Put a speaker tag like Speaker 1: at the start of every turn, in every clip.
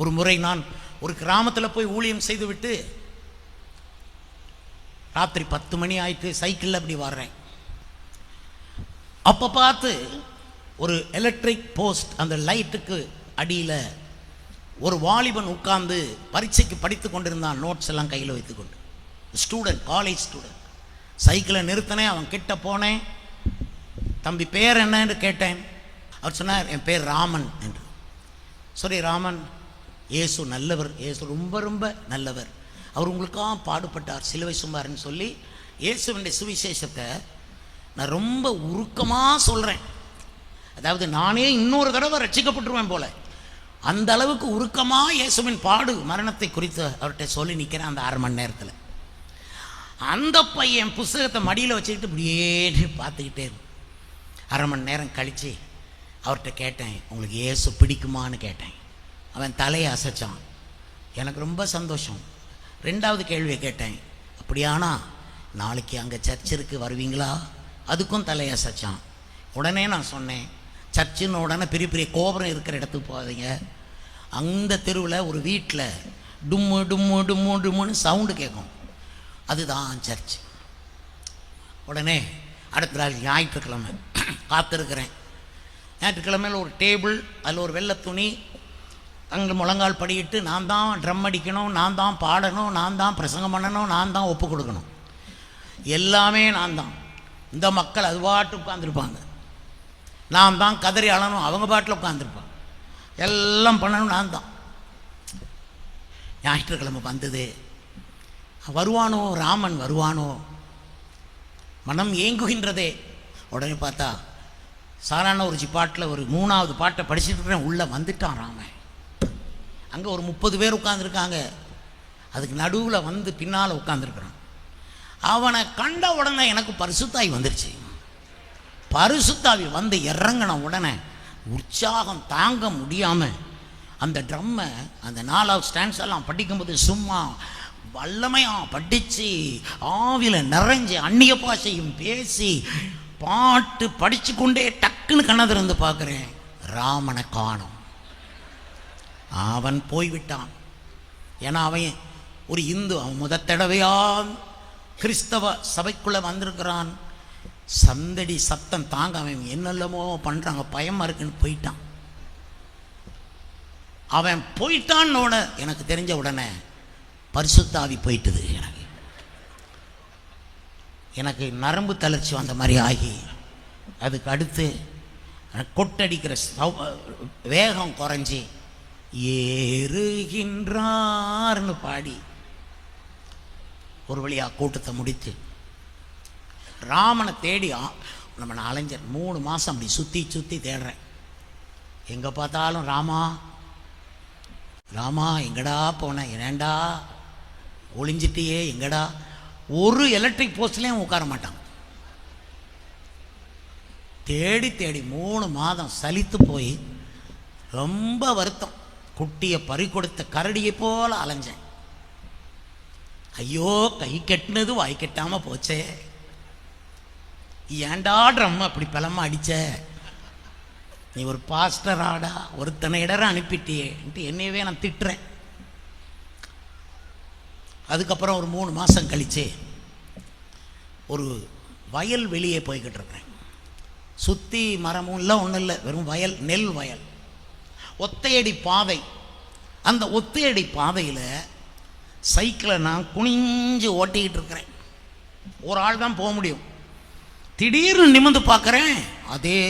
Speaker 1: ஒரு முறை நான் ஒரு கிராமத்தில் போய் ஊழியம் செய்துவிட்டு ராத்திரி பத்து மணி ஆயிட்டு சைக்கிளில் அப்படி வர்றேன். அப்போ பார்த்து ஒரு எலக்ட்ரிக் போஸ்ட் அந்த லைட்டுக்கு அடியில் ஒரு வாலிபன் உட்கார்ந்து பரீட்சைக்கு படித்து கொண்டிருந்தான் நோட்ஸ் எல்லாம் கையில் வைத்துக்கொண்டு ஸ்டூடெண்ட் காலேஜ் ஸ்டூடெண்ட் சைக்கிளை நிறுத்தினேன் அவன் கிட்ட போனேன். தம்பி பேர் என்னன்னு கேட்டேன். அவர் சொன்னார் என் பேர் ராமன் என்று. சரி ராமன் இயேசு நல்லவர் இயேசு ரொம்ப ரொம்ப நல்லவர். அவர் உங்களுக்காக பாடுபட்டார் சிலுவை சுமார்னு சொல்லி இயேசுவிൻ്റെ சுவிசேஷத்தை நான் ரொம்ப உருக்கமாக சொல்கிறேன் அதாவது நானே இன்னொரு தடவை ரட்சிக்கப்பட்டுருவேன் போல. அந்த அளவுக்கு உருக்கமாக இயேசுவின் பாடு மரணத்தை குறித்து அவர்கிட்ட சொல்லி நிற்கிறேன் அந்த அரை மணி நேரத்தில். அந்த பையன் புஸ்தகத்தை மடியில் வச்சுக்கிட்டு இப்படியே பார்த்துக்கிட்டே அரை மணி நேரம் கழித்து அவர்கிட்ட கேட்டேன் உங்களுக்கு இயேசு பிடிக்குமான்னு கேட்டேன். அவன் தலையை அசைச்சான். எனக்கு ரொம்ப சந்தோஷம். ரெண்டாவது கேள்வியை கேட்டேன். அப்படியானா நாளைக்கு அங்கே சர்ச்சிற்கு வருவீங்களா? அதுக்கும் தலையை அசைச்சான். உடனே நான் சொன்னேன் சர்ச்சுன்னு உடனே பெரிய பெரிய கோபுரம் இருக்கிற இடத்துக்கு போகாதீங்க. அந்த தெருவில் ஒரு வீட்டில் டும்மு டும்மு டும்மு டும்முன்னு சவுண்டு கேட்கும். அதுதான் சர்ச். உடனே அடுத்த நாள் ஞாயிற்றுக்கிழமை காத்திருக்கிறேன். ஞாயிற்றுக்கிழமையில் ஒரு டேபிள் அதில் ஒரு வெள்ளை துணி அங்கே முழங்கால் படியிட்டு நான் தான் ட்ரம் அடிக்கணும் நான் தான் பாடணும் நான் தான் பிரசங்கம் பண்ணணும் நான் தான் ஒப்பு கொடுக்கணும். எல்லாமே நான் தான். இந்த மக்கள் அது பாட்டு உட்காந்துருப்பாங்க நான் தான் கதறி அழணும் அவங்க பாட்டில் உட்காந்துருப்பாங்க எல்லாம் பண்ணணும் நான் தான். ஞாயிற்றுக்கிழமை வந்தது. வருவானோ ராமன் வருவானோ? மனம் ஏங்குகின்றதே. உடனே பார்த்தா சாதாரண ஒரு பாட்டில் ஒரு மூணாவது பாட்டை படிச்சுட்டு உள்ளே வந்துட்டான் ராமன். அங்கே ஒரு முப்பது பேர் உட்காந்துருக்காங்க அதுக்கு நடுவில் வந்து பின்னால் உட்காந்துருக்குறான் அவனை கண்ட உடனே எனக்கு பரிசுத்தாய் வந்துருச்சு. பரிசுத்தாவி வந்து இறங்கின உடனே உற்சாகம் தாங்க முடியாமல் அந்த ட்ரம்மை அந்த நாலாவது ஸ்டாண்ட்ஸ் எல்லாம் படிக்கும்போது சும்மா வல்லமையாக படித்து ஆவியில் நிறைஞ்சு அந்நிய பாஷையும் பேசி பாட்டு படித்து கொண்டே டக்குன்னு கண்ணை பார்க்குறேன். ராமனை காணும். அவன் போய்விட்டான். ஏன்னா அவன் ஒரு இந்து அவன் முத தடவையால் கிறிஸ்தவ சபைக்குள்ளே வந்திருக்கிறான். சந்தடி சத்தம் தாங்க அவன் என்னெல்லாமோ பண்ணுறாங்க பயமாக இருக்குன்னு போயிட்டான். அவன் போயிட்டான்னோட எனக்கு தெரிஞ்ச உடனே பரிசுத்தாவி போயிட்டுது எனக்கு. எனக்கு நரம்பு தளர்ச்சி வந்த மாதிரி ஆகி அதுக்கு அடுத்து கொட்டடிக்கிற வேகம் குறைஞ்சி ஏறுகின்றார்னு பாடி ஒரு வழியாக கூட்டத்தை முடித்து ராமனை தேடி நம்ம நான் மூணு மாதம் அப்படி சுற்றி சுற்றி தேடுறேன். எங்கே பார்த்தாலும் ராமா ராமா எங்கடா போனேன் ஏன்டா ஒளிஞ்சிட்டியே எங்கடா? ஒரு எலக்ட்ரிக் போஸ்ட்லேயும் உட்கார மாட்டான். தேடி தேடி மூணு மாதம் சலித்து போய் ரொம்ப வருத்தம். குட்டியை பறி கொடுத்த கரடியை போல அலைஞ்சேன். ஐயோ கை கட்டினது வாய் கட்டாம போச்சே. ஏன்டா ட்ரம் அப்படி பலமா அடிச்ச? நீ ஒரு பாஸ்டர் ஆடா ஒருத்தனை இடர அனுப்பிட்டியேன்ட்டு என்னையவே நான் திட்டுறேன். அதுக்கப்புறம் ஒரு மூணு மாதம் கழிச்சு ஒரு வயல் வெளியே போய்கிட்டு இருக்கேன். சுற்றி மரமும் இல்லை ஒன்றும் இல்லை வெறும் வயல் நெல் வயல். ஒத்தையடி பாதை. அந்த ஒத்தையடி பாதையில் சைக்கிளை நான் குனிஞ்சு ஓட்டிக்கிட்டு இருக்கிறேன். ஒரு ஆள் தான் போக முடியும். திடீர்னு நிமிர்ந்து பார்க்குறேன் அதே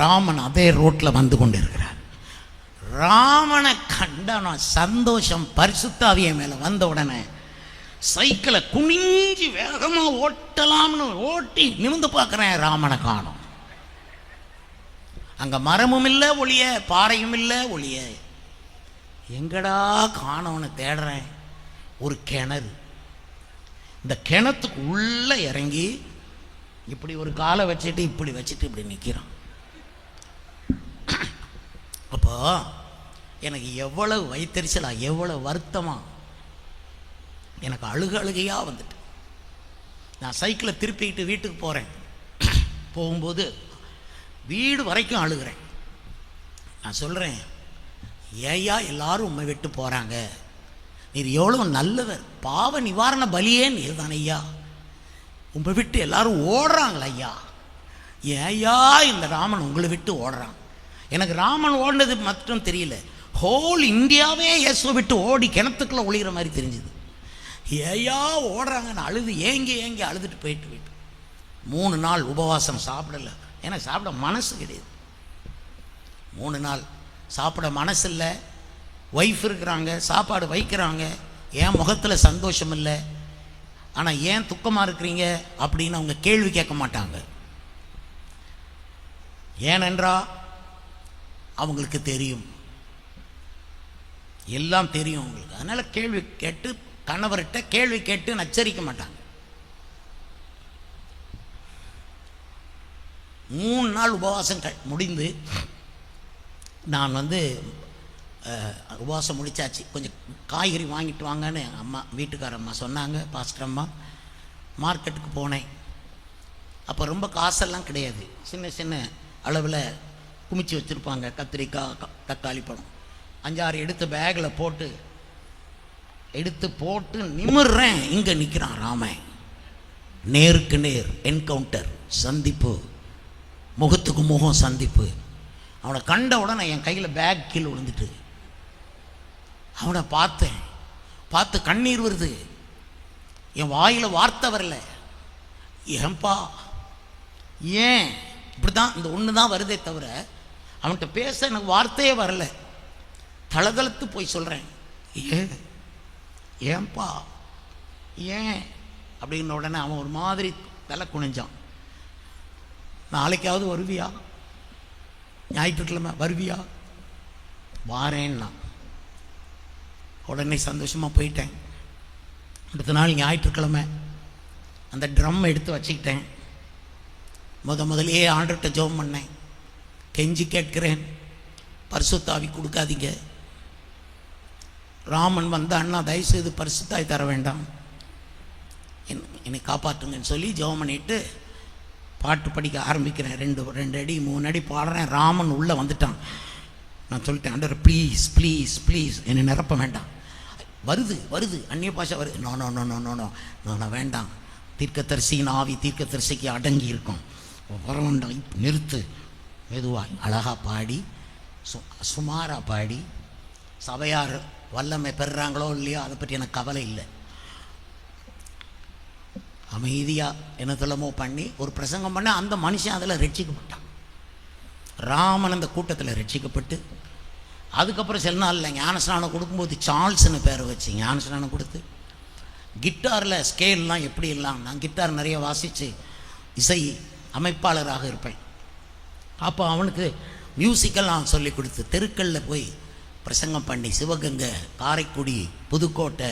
Speaker 1: ராமன் அதே ரோட்டில் வந்து கொண்டு இருக்கிறார் ராமனை கண்ட நான் சந்தோஷம் பரிசுத்தாவிய மேலே வந்த உடனே சைக்கிளை குனிஞ்சு வேகமாக ஓட்டலாம்னு ஓட்டி நிமிர்ந்து பார்க்குறேன் ராமனை காணும். அங்கே மரமும் இல்லை ஒளிய பாறையும் இல்லை ஒளிய. எங்கடா காணவனு தேடுறேன்? ஒரு கிணறு. இந்த கிணத்துக்கு உள்ளே இறங்கி இப்படி ஒரு காலை வச்சுட்டு இப்படி வச்சுட்டு இப்படி நிற்கிறான் அப்போ எனக்கு எவ்வளவு வைத்தறிச்சலா எவ்வளவு வருத்தமாக எனக்கு அழுக அழுகையாக வந்துட்டு. நான் சைக்கிளை திருப்பிக்கிட்டு வீட்டுக்கு போகிறேன் போகும்போது வீடு வரைக்கும் அழுகிறேன். நான் சொல்கிறேன் ஏய்யா எல்லாரும் உண்மை விட்டு போகிறாங்க நீர் எவ்வளோ நல்லவர். பாவ நிவாரண பலியே நீர் தான் ஐயா. உங்களை விட்டு எல்லாரும் ஓடுறாங்களா ஐயா. ஏய்யா இந்த ராமன் உங்களை விட்டு ஓடுறான். எனக்கு ராமன் ஓடினது மட்டும் தெரியல. ஹோல் இந்தியாவே இயேசுவை விட்டு ஓடி கிணத்துக்குள்ளே ஒளிகிற மாதிரி தெரிஞ்சுது. ஏய்யா ஓடுறாங்கன்னு அழுது ஏங்கி ஏங்கி அழுதுட்டு போயிட்டு போயிட்டு. மூணு நாள் உபவாசம் சாப்பிடல. ஏன்னா சாப்பிட மனசு கிடையாது. மூணு நாள் சாப்பிட மனசு இல்லை ஒய்ஃப் இருக்கிறாங்க சாப்பாடு வைக்கிறாங்க. ஏன் முகத்தில் சந்தோஷம் இல்லை? ஆனால் ஏன் துக்கமாக இருக்கிறீங்க? அப்படின்னு அவங்க கேள்வி கேட்க மாட்டாங்க. ஏனென்றா அவங்களுக்கு தெரியும். எல்லாம் தெரியும் அவங்களுக்கு. அதனால் கேள்வி கேட்டு கணவர்கிட்ட கேள்வி கேட்டு நச்சரிக்க மாட்டாங்க. மூணு நாள் உபவாசம் க- முடிந்து நான் வந்து உபவாசம் முடிச்சாச்சு. கொஞ்சம் காய்கறி வாங்கிட்டு வாங்கன்னு எங்கள் அம்மா வீட்டுக்கார அம்மா சொன்னாங்க பாஸ்டர் அம்மா. மார்க்கெட்டுக்கு போனேன். அப்போ ரொம்ப காசெல்லாம் கிடையாது. சின்ன சின்ன அளவில் குமிச்சு வச்சுருப்பாங்க கத்திரிக்காய் க- தக்காளி பழம். அஞ்சாறு எடுத்து பேக்கில் போட்டு எடுத்து போட்டு நிமிர்றேன். இங்கே நிற்கிறான் ராமன் நேருக்கு நேர் என்கவுண்டர் சந்திப்பு. முகத்துக்கு முகம் சந்திப்பு. அவனை கண்ட உடனே என் கையில் பேக் கீழே விழுந்துட்டு. அவனை பார்த்தேன். பார்த்து கண்ணீர் வருது. என் வாயில் வார்த்தை வரல. ஏன்பா? ஏன்? இப்படி தான் இந்த ஒன்று தான் வருதே தவிர அவன்கிட்ட பேச எனக்கு வார்த்தையே வரல. தளதளத்து போய் சொல்கிறேன் ஏன் ஏன்பா? ஏன்? அப்படின்ன உடனே அவன் ஒரு மாதிரி தலை குனிஞ்சான். நாளைக்காவது வருவியா? ஞாயிற்றுக்கிழமை வருவியா? வாரேன்னா. உடனே சந்தோஷமாக போயிட்டேன். அடுத்த நாள் ஞாயிற்றுக்கிழமை அந்த ட்ரம் எடுத்து வச்சுக்கிட்டேன். முத முதலையே ஆண்டர்கிட்ட ஜெபம் பண்ணேன். கெஞ்சி கேட்கிறேன். பரிசுத்தாவி கொடுக்காதீங்க. ராமன் வந்தான்னா அண்ணா தயவுசெய்து பரிசுத்தாய் தர வேண்டாம். என் என்னை காப்பாற்றுங்கன்னு சொல்லி ஜெபம் பண்ணிட்டு பாட்டு படிக்க ஆரம்பிக்கிறேன். ரெண்டு ரெண்டு அடி மூணு அடி பாடுறேன். ராமன் உள்ளே வந்துட்டான். நான் சொல்லிட்டேன் அண்டர் ப்ளீஸ் ப்ளீஸ் ப்ளீஸ் என்னை நிரப்ப வேண்டாம். வருது வருது. அந்நிய பாஷை வருது. No no no no no no நான் வேண்டாம். தீர்க்கத்தரிசியின் ஆவி தீர்க்கத்தரிசிக்கு அடங்கி இருக்கும். வரவண்டாம் நிறுத்து. மெதுவாக அழகாக பாடி சு சுமாராக பாடி சபையார் வல்லமை பெறுறாங்களோ இல்லையோ அதை பற்றி எனக்கு கவலை இல்லை. அமைதியாக என்ன சொல்லமோ பண்ணி ஒரு பிரசங்கம் பண்ண அந்த மனுஷன் அதில் ரட்சிக்கப்பட்டான். ராமன் அந்த கூட்டத்தில் ரட்சிக்கப்பட்டு அதுக்கப்புறம் சில நாளில் ஞானஸ்நானம் கொடுக்கும்போது சார்ல்ஸ்னு பேரை வச்சு ஞானஸ்நானம் கொடுத்து கிட்டாரில் ஸ்கேல்லாம் எப்படி எல்லாம் நான் கிட்டார் நிறைய வாசித்து இசை அமைப்பாளராக இருப்பேன். அப்போ அவனுக்கு மியூசிக்கெல்லாம் சொல்லி கொடுத்து தெருக்களில் போய் பிரசங்கம் பண்ணி சிவகங்கை காரைக்குடி புதுக்கோட்டை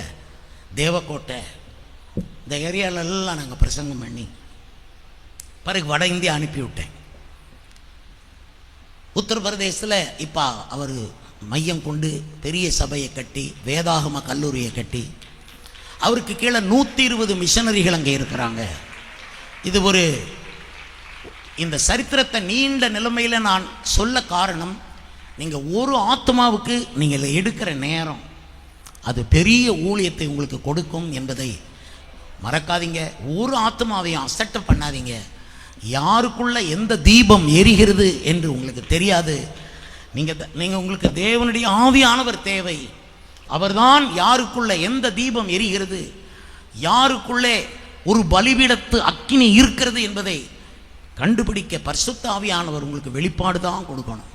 Speaker 1: தேவக்கோட்டை இந்த ஏரியாலெல்லாம் நாங்கள் பிரசங்கம் பண்ணி பிறகு வட இந்தியா அனுப்பிவிட்டேன். உத்தரப்பிரதேசத்தில் இப்போ அவர் மையம் கொண்டு பெரிய சபையை கட்டி வேதாகம கல்லூரியை கட்டி அவருக்கு கீழே நூற்றி இருபது மிஷனரிகள் அங்கே இருக்கிறாங்க. இது ஒரு இந்த சரித்திரத்தை நீண்ட நிலைமையில் நான் சொல்ல காரணம் நீங்கள் ஒரு ஆத்மாவுக்கு நீங்கள் எடுக்கிற நேரம் அது பெரிய ஊழியத்தை உங்களுக்கு கொடுக்கும் என்பதை மறக்காதீங்க. ஒரு ஆத்மாவையும் அசட்டை பண்ணாதீங்க. யாருக்குள்ள எந்த தீபம் எரிகிறது என்று உங்களுக்கு தெரியாது. நீங்கள் நீங்கள் உங்களுக்கு தேவனுடைய ஆவியானவர் தேவை. அவர்தான் யாருக்குள்ள எந்த தீபம் எரிகிறது. யாருக்குள்ளே ஒரு பலிபீடத்து அக்கினி இருக்கிறது என்பதை கண்டுபிடிக்க பரிசுத்த ஆவியானவர் உங்களுக்கு வெளிப்பாடு தான் கொடுக்கணும்.